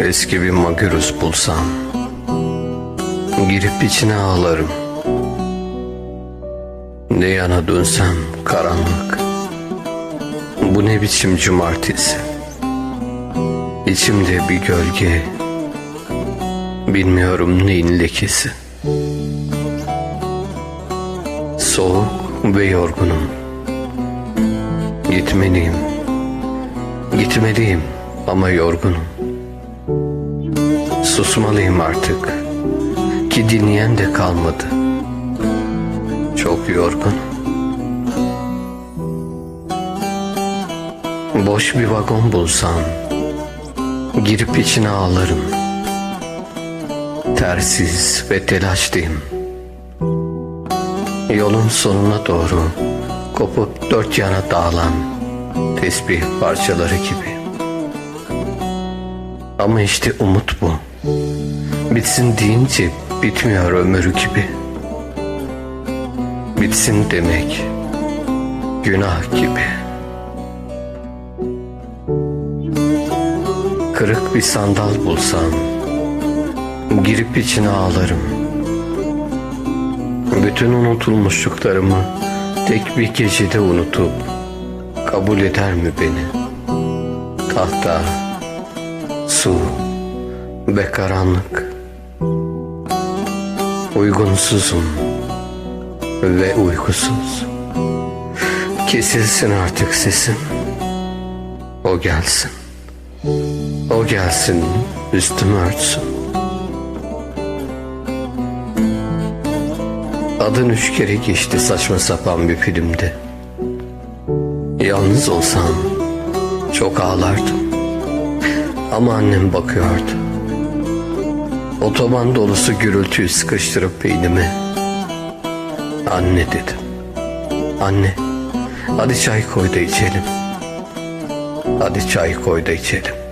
Eski bir magürüz bulsam Girip içine ağlarım. Ne yana dönsem karanlık Bu ne biçim cumartesi? İçimde bir gölge Bilmiyorum neyin lekesi. Soğuk ve yorgunum. Gitmeliyim Gitmeliyim ama yorgunum Susmalıyım artık. Ki dinleyen de kalmadı. Çok yorgun. Boş bir vagon bulsam Girip içine ağlarım. Tersiz ve telaşlıyım. Yolun sonuna doğru Kopup dört yana dağılan Tesbih parçaları gibi. Ama işte umut bu Bitsin deyince bitmiyor ömür gibi. Bitsin demek Günah gibi. Kırık bir sandal bulsam Girip içine ağlarım. Bütün unutulmuşluklarımı Tek bir gecede unutup Kabul eder mi beni? Tahta Su Ve karanlık. Uygunsuzum Ve uykusuz. Kesilsin artık sesim O gelsin. O gelsin üstümü örtsün. Adın üç kere geçti saçma sapan bir filmde. Yalnız olsam çok ağlardım. Ama annem bakıyordu Otoban dolusu gürültüyü sıkıştırıp beynime Anne dedim. Anne hadi çay koy da içelim. Hadi çay koy da içelim